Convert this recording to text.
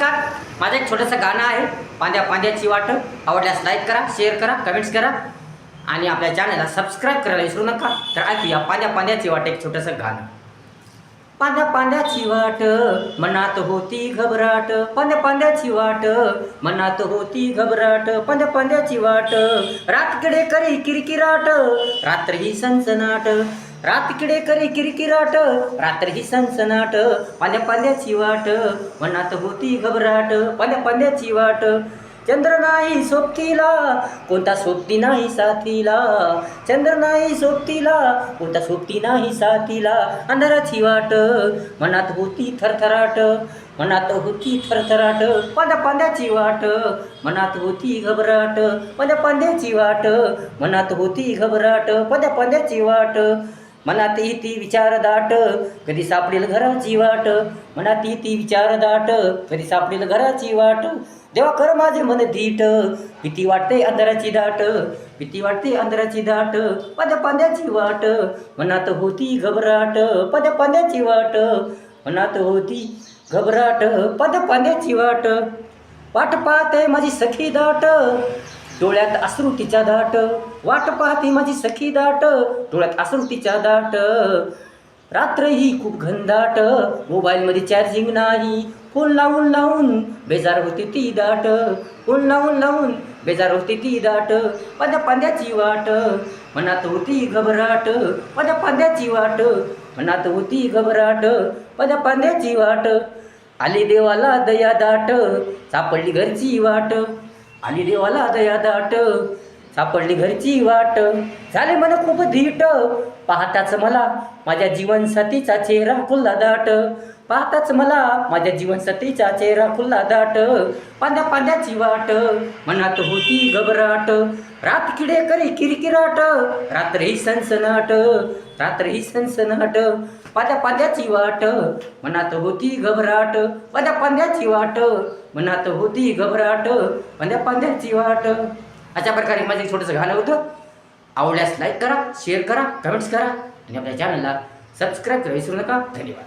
नमस्कार. माझं एक छोटंसं गाणं आहे. पांद्या पांद्याची वाट. आवडल्यास लाईक करा शेअर करा कमेंट्स करा. आणि आपल्या चॅनलला सबस्क्राईब करायला विसरू नका. तर ऐकूया पांद्या पांद्याची वाट एक छोटंसं गाणं. पांद्या पांद्याची वाट मनात होती घबराट. पांद्या पांद्याची वाट मनात होती घबराट. पांद्या पांद्याची वाट रातकडे करी किरकिराट. रात्र ही सनसनाट. रातकडे करी किरकिराट रात्र ही सनसनाट पाल्या पाल्याची वाट मनात होती घबराट पाल्या पाल्याची वाट. चंद्र नाही सोबतीला कोणता सोबती नाही साथीला. चंद्र नाही सोबतीला कोणता सोबती नाही साथीला. अंधाराची वाट मनात होती थरथराट मनात होती थरथराट. पांद्या पांद्याची वाट मनात होती घबराट. पांद्या पांद्याची वाट मनात होती घबराट. पांद्या पांद्याची वाट मनात ती विचार दाट कधी सापडेल घराची वाट. मनात ती विचार दाट कधी सापडेल घराची वाट. देवा कर माझे मन धीट भीती वाटते अंधाराची दाट. भीती वाटते अंधाराची दाट पद पांद्याची वाट. मनात होती घबराट पद पांद्याची वाट. मनात होती घबराट पद पांद्याची वाट. वाट पाहते माझी सखी दाट. डोळ्यात अश्रू तिच्या दाट वाट पाहते माझी सखी दाट. डोळ्यात अश्रू तिच्या दाट. रात्र ही खूप घनदाट. मोबाईलमध्ये चार्जिंग नाही. फोन लावून लावून बेजार होती ती दाट. फोन लावून लावून बेजार होती ती दाट. पाद्या पांद्याची वाट. मनात होती घबराट. पाद्या पांद्याची वाट. मनात होती घबराट. पाद्या पांद्याची वाट. आली देवाला दया दाट. सापडली घरची वाट. आली देवाला दया दाट. सापडली घरची वाट. झाले मला खूप धीट. पाहताच मला माझ्या जीवनसाथीचा चेहरा खुल्ला दाट. पाहताच मला माझ्या जीवनसाथीचा चेहरा खुल्ला दाट. पांद्या पांद्याची वाट. मनात होती घबराट. रात किडे करी किरकिराट. रात्र ही सनसनाट. रात्र ही सनसनाट. पाद्या पांद्याची वाट. मनात होती घबराट. पाद्या पांद्याची वाट. मनात होती घबराट. पांद्या पांद्याची वाट. अशा प्रकारे माझं एक छोटंसं गाणं होतं. आवडल्यास लाईक करा शेअर करा कमेंट्स करा आणि आपल्या चॅनलला सबस्क्राईब करा विसरू नका. धन्यवाद.